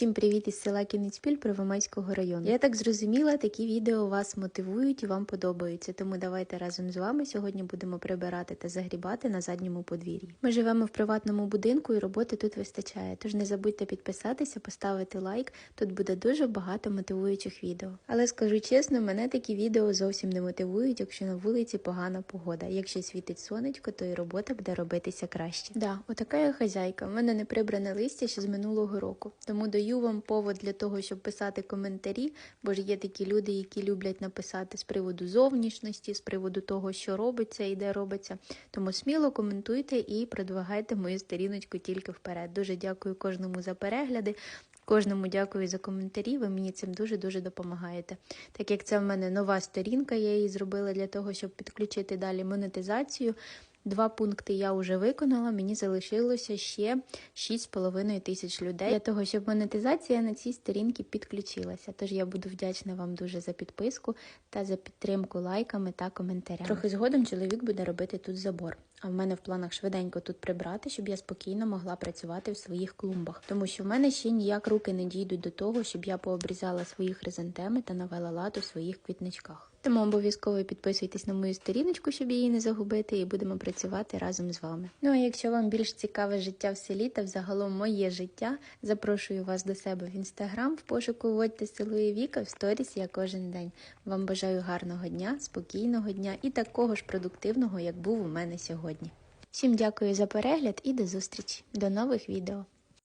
Всім привіт із села Кінецьпіль Первомайського району. Я так зрозуміла, такі відео вас мотивують і вам подобаються. Тому давайте разом з вами сьогодні будемо прибирати та загрібати на задньому подвір'ї. Ми живемо в приватному будинку і роботи тут вистачає. Тож не забудьте підписатися, поставити лайк. Тут буде дуже багато мотивуючих відео. Але скажу чесно, мене такі відео зовсім не мотивують, якщо на вулиці погана погода. Якщо світить сонечко, то і робота буде робитися краще. Да, отака я хазяйка. У мене не прибране листя ще з минулого року. Тому даю вам повод для того, щоб писати коментарі, бо ж є такі люди, які люблять написати з приводу зовнішності, з приводу того, що робиться і де робиться. Тому сміло коментуйте і продвигайте мою сторіночку тільки вперед. Дуже дякую кожному за перегляди. Кожному дякую за коментарі. Ви мені цим дуже дуже допомагаєте. Так як це в мене нова сторінка, я її зробила для того, щоб підключити далі монетизацію. Два пункти я вже виконала, мені залишилося ще 6,5 тисяч людей для того, щоб монетизація на цій сторінці підключилася. Тож я буду вдячна вам дуже за підписку та за підтримку лайками та коментарями. Трохи згодом чоловік буде робити тут забор. А в мене в планах швиденько тут прибрати, щоб я спокійно могла працювати в своїх клумбах, тому що в мене ще ніяк руки не дійдуть до того, щоб я пообрізала свої хризантеми та навела лад у своїх квітничках. Тому обов'язково підписуйтесь на мою сторіночку, щоб її не загубити, і будемо працювати разом з вами. Ну а якщо вам більш цікаве життя в селі та взагалом моє життя, запрошую вас до себе в інстаграм. В пошуку вводьте село і Віка в сторіс я кожен день. Вам бажаю гарного дня, спокійного дня і такого ж продуктивного, як був у мене сьогодні. Всім дякую за перегляд і до зустрічі. До нових відео.